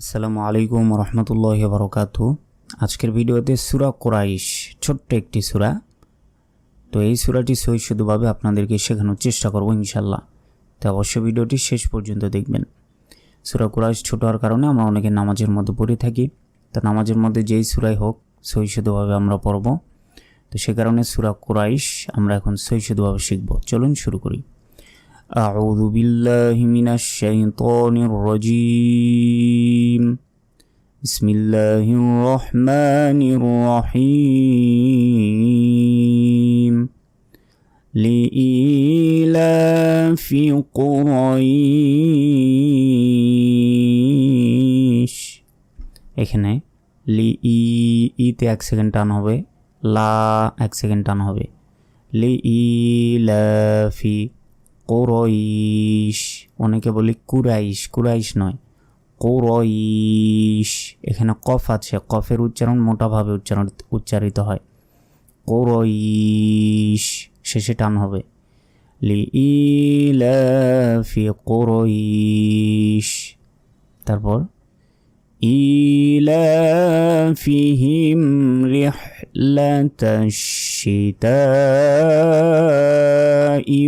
আসসালামু আলাইকুম রহমতুল্লাহ বরকাত আজকের ভিডিওতে সুরা কোরাইশ, ছোট্ট একটি সুরা। তো এই সুরাটি সহি শুধুভাবে আপনাদেরকে শেখানোর চেষ্টা করব ইনশাল্লাহ তো অবশ্যই ভিডিওটি শেষ পর্যন্ত দেখবেন। সুরা কোরাইশ ছোট হওয়ার কারণে আমরা অনেকে নামাজের মধ্যে পড়ে থাকি। তো নামাজের মধ্যে যেই সুরাই হোক, সহি শুধুভাবে আমরা পড়ব। তো সে কারণে সুরা কোরাইশ আমরা এখন সহি শুধুভাবে শিখব। চলুন শুরু করি। أعوذ بالله من الشيطان الرجيم بسم الله الرحمن الرحيم لإيلاف قريش এখানে লি ই ইতে এক সেকেন্ড টান হবে লা এক সেকেন্ড টান হবে লি ই লাফি কোরইশ। অনেকে বলি কুরাইশ কুরাইশ নয়। কোরইশ। এখানে কফ আছে, কফের উচ্চারণ মোটাভাবে উচ্চারণ, উচ্চারিত হয়। কোরইশ, শেষে টান হবে। লি ইলাফি কোরইশ। তারপর إيلافهم رحلة الشتاء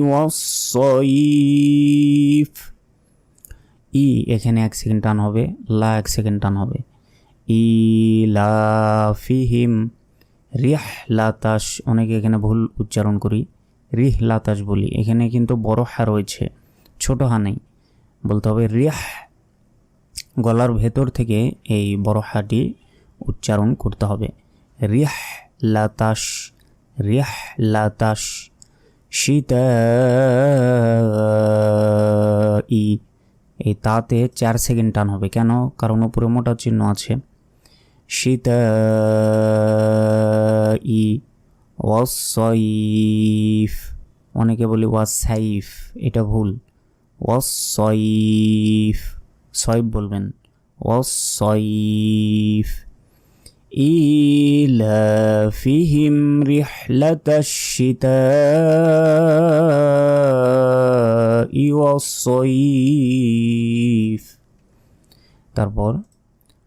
والصيف ই এখানে এক সেকেন্ড টান হবে লা এক সেকেন্ড টান হবে ইলাফিহিম রিহ লাতাস অনেকে এখানে ভুল উচ্চারণ করি রিহ লাতাস বলি এখানে কিন্তু বড় হা রয়েছে ছোট হা নেই বলতে হবে রিহ গলার ভেতর থেকে এই বড় হাটি উচ্চারণ করতে হবে। রিহ লাতাস রিহ লাতাস শীতা ই এই তাতে চার সেকেন্ড টান হবে কেন? কারণ উপরে মোটা চিহ্ন আছে। শীতা ই ওয়াসাইফ অনেকে বলি ওয়াসাইফ এটা ভুল। ওয়াসাইফ সয়েব বলবেন ওয়াসাইফ إيلافهم رحلة الشتاء والصيف তারপর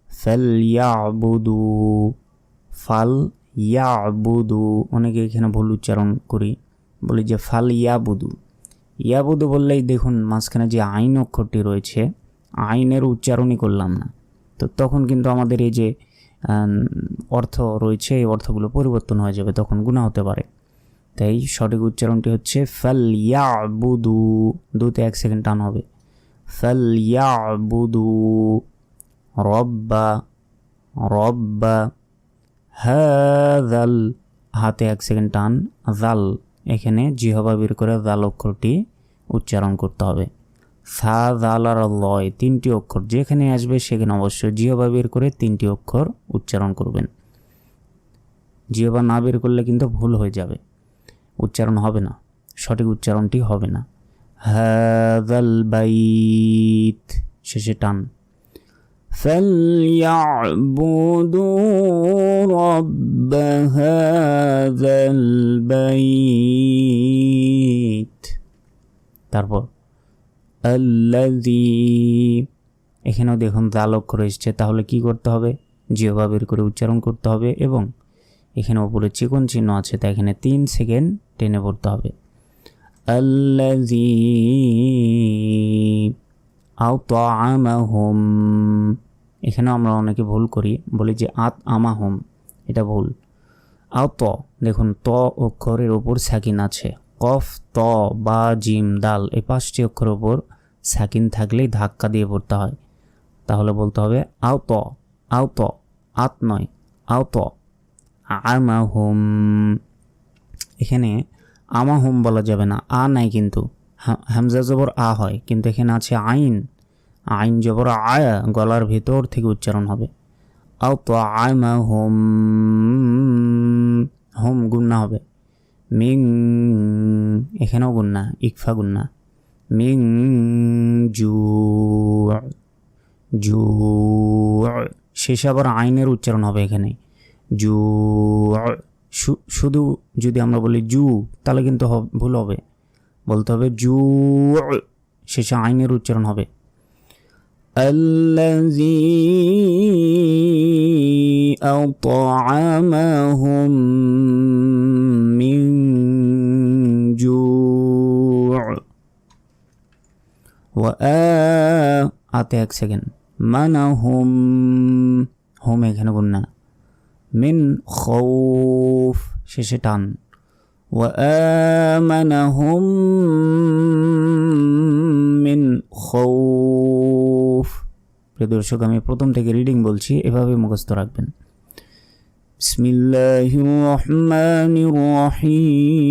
ফালইয়াবুদু ফাল ইয়াবুদু অনেকে এখানে ভুল উচ্চারণ করি বলি যে ফাল ইয়াবুদু ইয়াবুদু বললেই দেখুন মাঝখানে যে আইন অক্ষরটি রয়েছে আইনের উচ্চারণই করলাম না। তো তখন কিন্তু আমাদের এই যে অর্থ রয়েছে, এই অর্থগুলো পরিবর্তন হয়ে যাবে, তখন গুণা হতে পারে। তাই সঠিক উচ্চারণটি হচ্ছে ফাল ইয়াবুদু দুতে এক সেকেন্ড টান হবে। ফাল ইয়াবুদু রব্বা। রব্বা। হাদাল হাতে এক সেকেন্ড টান। জাল এখানে জিহবা বের করে জাল অক্ষরটি উচ্চারণ করতে হবে। সা জাল আর লয় তিনটি অক্ষর যেখানে আসবে সেখানে অবশ্যই জিহবা বের করে তিনটি অক্ষর উচ্চারণ করবেন জিহবা না বের করলে কিন্তু ভুল হয়ে যাবে উচ্চারণ হবে না সঠিক উচ্চারণটি হবে না হাদাল বাইত শেষে টান فليعبدوا رب هذا البيت তারপর আল্লাদি এখানেও দেখুন অক্ষর এসছে, তাহলে কি করতে হবে? জিহবা বের করে উচ্চারণ করতে হবে এবং এখানে ওপরে চিকন চিহ্ন আছে, তা এখানে তিন সেকেন্ড টেনে পড়তে হবে। আল্লাজি আও তো আমাহুম এখানেও আমরা অনেকে ভুল করি, বলি যে আত আমাহুম এটা ভুল। আও ত দেখুন, ত অক্ষরের ওপর সাকিন আছে। কফ, ত, বা, জিম, দাল এই পাঁচটি অক্ষরের ওপর সাকিন থাকলেই ধাক্কা দিয়ে পড়তে হয়। তাহলে বলতে হবে আও ত আও ত আত নয় আও ত আমাহুম। এখানে আমাহুম বলা যাবে না, আ নাই কিন্তু। হামজা জবর আ হয়, কিন্তু এখানে আছে আইন। আইন জবর আয়া গলার ভেতর থেকে উচ্চারণ হবে। আও তো আয়মা হোম হোম, গুন্না হবে। মিং, এখানেও গুন্না, ইকফা গুন্না। মিং জু জু শেষে আবার আইনের উচ্চারণ হবে এখানে জু শুধু যদি আমরা বলি জু তাহলে কিন্তু ভুল হবে বলতে হবে জু শেষে আইনের উচ্চারণ হবে الذي أطعمهم আতে এক সেকেন্ড মানাহুম হোম এখানে গুন্না মিন খৌফ শেষে টান وآمنهم من خوف প্রিয় দর্শক আমি প্রথম থেকে রিডিং বলছি এভাবে মুখস্থ রাখবেন بسم الله الرحمن الرحيم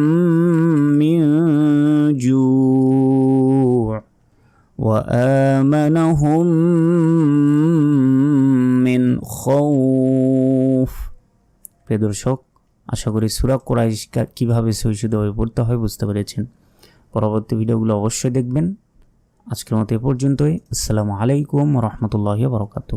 وآمنهم من خوف প্রিয় দর্শক আশা করি সুরা কোরাইশ কীভাবে সহিষ্ণুভাবে পড়তে হয় বুঝতে পেরেছেন পরবর্তী ভিডিওগুলো অবশ্যই দেখবেন আজকের মতো এ পর্যন্তই আসসালামু আলাইকুম রহমতুল্লাহ বরকাতু